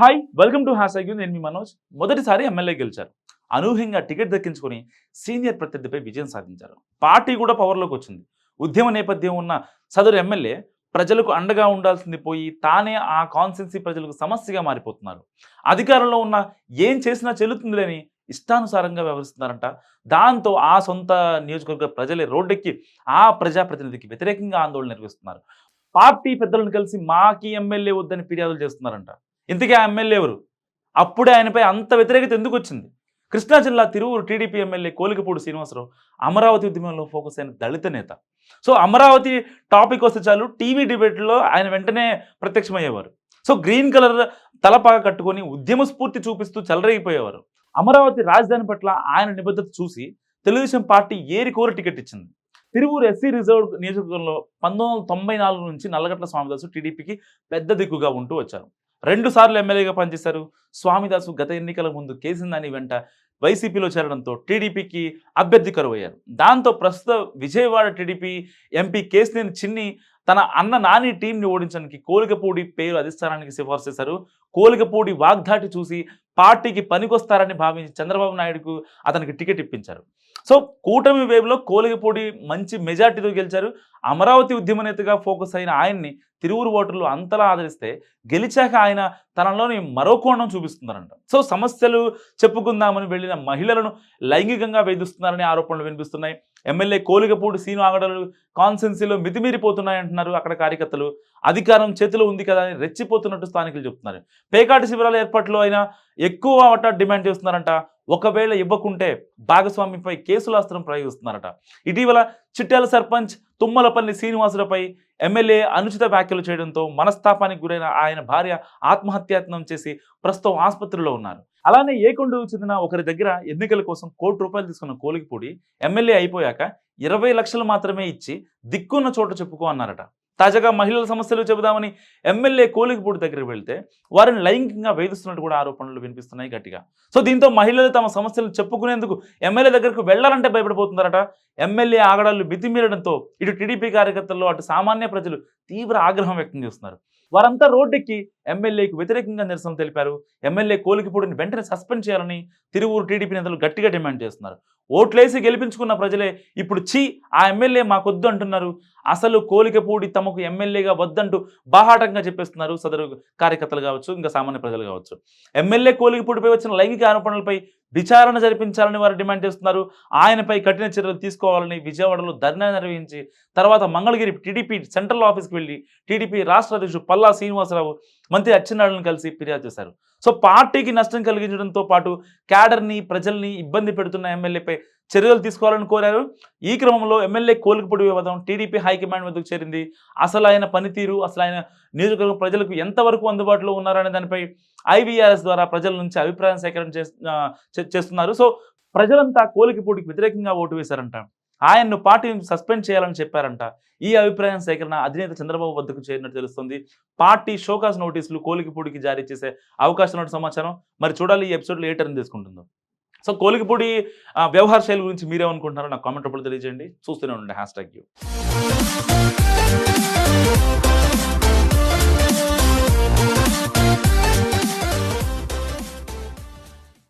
Hi welcome to హాసాగ్యూ నేను మీ మనోజ్. మొదటిసారి MLA గెలిచారు. అనూహ్యంగా టికెట్ దక్కించుకొని సీనియర్ ప్రత్యర్థిపై విజయం సాధించారు. పార్టీ కూడా పవర్లోకి వచ్చింది. ఉద్యమ నేపథ్యం ఉన్న సదరు ఎమ్మెల్యే ప్రజలకు అండగా ఉండాల్సింది పోయి తానే ఆ కాన్స్టెన్సీ ప్రజలకు సమస్యగా మారిపోతున్నారు. అధికారంలో ఉన్న ఏం చేసినా చెల్లుతుందిలేని ఇష్టానుసారంగా వ్యవహరిస్తున్నారంట. దాంతో ఆ సొంత నియోజకవర్గ ప్రజలే రోడ్డెక్కి ఆ ప్రజాప్రతినిధికి వ్యతిరేకంగా ఆందోళన నిర్వహిస్తున్నారు. పార్టీ పెద్దలను కలిసి మాకి ఎమ్మెల్యే వద్దని ఫిర్యాదులు చేస్తున్నారంట. ఇంతకీ ఆ ఎమ్మెల్యే ఎవరు? అప్పుడే ఆయనపై అంత వ్యతిరేకత ఎందుకు వచ్చింది? కృష్ణా జిల్లా తిరువురు టీడీపీ ఎమ్మెల్యే కోలికపూడి శ్రీనివాసరావు అమరావతి ఉద్యమంలో ఫోకస్ అయిన దళిత నేత. సో అమరావతి టాపిక్ వస్తే చాలు టీవీ డిబేట్లో ఆయన వెంటనే ప్రత్యక్షమయ్యేవారు. సో గ్రీన్ కలర్ తలపాగ కట్టుకొని ఉద్యమ స్ఫూర్తి చూపిస్తూ చెలరేగిపోయేవారు. అమరావతి రాజధాని పట్ల ఆయన నిబద్ధత చూసి తెలుగుదేశం పార్టీ ఏరి కోరి టికెట్ ఇచ్చింది. తిరువూరు ఎస్సీ రిజర్వ్ నియోజకవర్గంలో పంతొమ్మిది వందల తొంభై నాలుగు నుంచి నల్లగట్ల స్వామిదాసు టీడీపీకి పెద్ద దిక్కుగా ఉంటూ వచ్చారు. రెండు సార్లు ఎమ్మెల్యేగా పనిచేశారు. స్వామిదాసు గత ఎన్నికల ముందు కేసిందాని వెంట వైసీపీలో చేరడంతో టీడీపీకి అభ్యర్థి కరువయ్యారు. దాంతో ప్రస్తుత విజయవాడ టీడీపీ ఎంపీ కేసినేని చిన్ని తన అన్న నాని టీంని ఓడించడానికి కోలికపూడి పేరు అధిష్టానానికి సిఫార్సు చేశారు. కోలికపూడి వాగ్దాటి చూసి పార్టీకి పనికొస్తారని భావించి చంద్రబాబు నాయుడుకు అతనికి టికెట్ ఇప్పించారు. సో కూటమి వేవ్లో కోలికపూడి మంచి మెజార్టీతో గెలిచారు. అమరావతి ఉద్యమ నేతగా ఫోకస్ అయిన ఆయన్ని తిరువురు ఓటర్లు అంతలా ఆదరిస్తే గెలిచాక ఆయన తనలోని మరో కోణం చూపిస్తున్నారంట. సో సమస్యలు చెప్పుకుందామని వెళ్ళిన మహిళలను లైంగికంగా వేధిస్తున్నారనే ఆరోపణలు వినిపిస్తున్నాయి. ఎమ్మెల్యే కోలికపూడి సీను ఆగడలు కాన్సెన్సీలో మితిమీరిపోతున్నాయంటున్నారు. అక్కడ కార్యకర్తలు. అధికారం చేతిలో ఉంది కదా అని రెచ్చిపోతున్నట్టు స్థానికులు చెప్తున్నారు. పేకాటి శిబిరాల ఏర్పాట్లో అయినా ఎక్కువ వాటా డిమాండ్ చేస్తున్నారంట. ఒకవేళ ఇవ్వకుంటే భాగస్వామిపై కేసులాస్త్రం ప్రయోగిస్తున్నారట. ఇటీవల చిట్యాల సర్పంచ్ తుమ్మలపల్లి శ్రీనివాసులపై ఎమ్మెల్యే అనుచిత వ్యాఖ్యలు చేయడంతో మనస్తాపానికి గురైన ఆయన భార్య ఆత్మహత్యాయత్నం చేసి ప్రస్తుతం ఆసుపత్రిలో ఉన్నారు. అలానే ఏకొండకు చెందిన ఒకరి దగ్గర ఎన్నికల కోసం కోటి రూపాయలు తీసుకున్న కోలికిపూడి ఎమ్మెల్యే అయిపోయాక ఇరవై లక్షలు మాత్రమే ఇచ్చి దిక్కున్న చోట చెప్పుకో అన్నారట. తాజాగా మహిళల సమస్యలు చెబుదామని ఎమ్మెల్యే కోలికిపూడి దగ్గరికి వెళ్తే వారిని లైంగికంగా వేధిస్తున్నట్టు కూడా ఆరోపణలు వినిపిస్తున్నాయి గట్టిగా. సో దీంతో మహిళలు తమ సమస్యలు చెప్పుకునేందుకు ఎమ్మెల్యే దగ్గరకు వెళ్ళాలంటే భయపడిపోతున్నారట. ఎమ్మెల్యే ఆగడాలు మితిమీరడంతో ఇటు టీడీపీ కార్యకర్తల్లో అటు సామాన్య ప్రజలు తీవ్ర ఆగ్రహం వ్యక్తం చేస్తున్నారు. వారంతా రోడ్డెక్కి ఎమ్మెల్యేకి వ్యతిరేకంగా నిరసన తెలిపారు. ఎమ్మెల్యే కోలికిపూడిని వెంటనే సస్పెండ్ చేయాలని తిరువూరు టీడీపీ నేతలు గట్టిగా డిమాండ్ చేస్తున్నారు. ఓట్లేసి గెలిపించుకున్న ప్రజలే ఇప్పుడు చీ ఆ ఎమ్మెల్యే మాకొద్దు అంటున్నారు. అసలు కోలికపూడి తమకు ఎమ్మెల్యేగా వద్దంటూ బాహాటంగా చెప్పేస్తున్నారు సదరు కార్యకర్తలు కావచ్చు ఇంకా సామాన్య ప్రజలు కావచ్చు. ఎమ్మెల్యే కోలికపూడిపై వచ్చిన లైంగిక ఆరోపణలపై విచారణ జరిపించాలని వారు డిమాండ్ చేస్తున్నారు. ఆయనపై కఠిన చర్యలు తీసుకోవాలని విజయవాడలో ధర్నా నిర్వహించి తర్వాత మంగళగిరి టీడీపీ సెంట్రల్ ఆఫీస్కి వెళ్ళి టీడీపీ రాష్ట్ర అధ్యక్షుడు పల్లా శ్రీనివాసరావు మంత్రి అచ్చెన్నాయుడుని కలిసి ఫిర్యాదు చేశారు. సో పార్టీకి నష్టం కలిగించడంతో పాటు క్యాడర్ని ప్రజల్ని ఇబ్బంది పెడుతున్న ఎమ్మెల్యేపై చర్యలు తీసుకోవాలని కోరారు. ఈ క్రమంలో ఎమ్మెల్యే కోలికపొడి వివాదం టీడీపీ హైకమాండ్ వద్దకు చేరింది. అసలు ఆయన పనితీరు అసలు ఆయన నియోజకవర్గం ప్రజలకు ఎంతవరకు అందుబాటులో ఉన్నారనే దానిపై ఐవీఆర్ఎస్ ద్వారా ప్రజల నుంచి అభిప్రాయం సేకరణ చేస్తున్నారు. సో ప్రజలంతా కోలికపూడికి వ్యతిరేకంగా ఓటు వేశారంట. ఆయన్ను పార్టీని సస్పెండ్ చేయాలని చెప్పారంట. ఈ అభిప్రాయం సేకరణ అధినేత చంద్రబాబు వద్దకు చేరినట్టు తెలుస్తుంది. పార్టీ షోకాస్ నోటీసులు కోలికపూడికి జారీ చేసే అవకాశం ఉన్నట్టు సమాచారం. మరి చూడాలి ఈ ఎపిసోడ్లో ఏ టర్న్ తీసుకుంటుందో. సో కోలికపూడి వ్యవహార శైలి గురించి మీరేమనుకుంటున్నారో నాకు కామెంట్ రూపంలో తెలియజేయండి. చూస్తూనే ఉండండి. Hash tag U.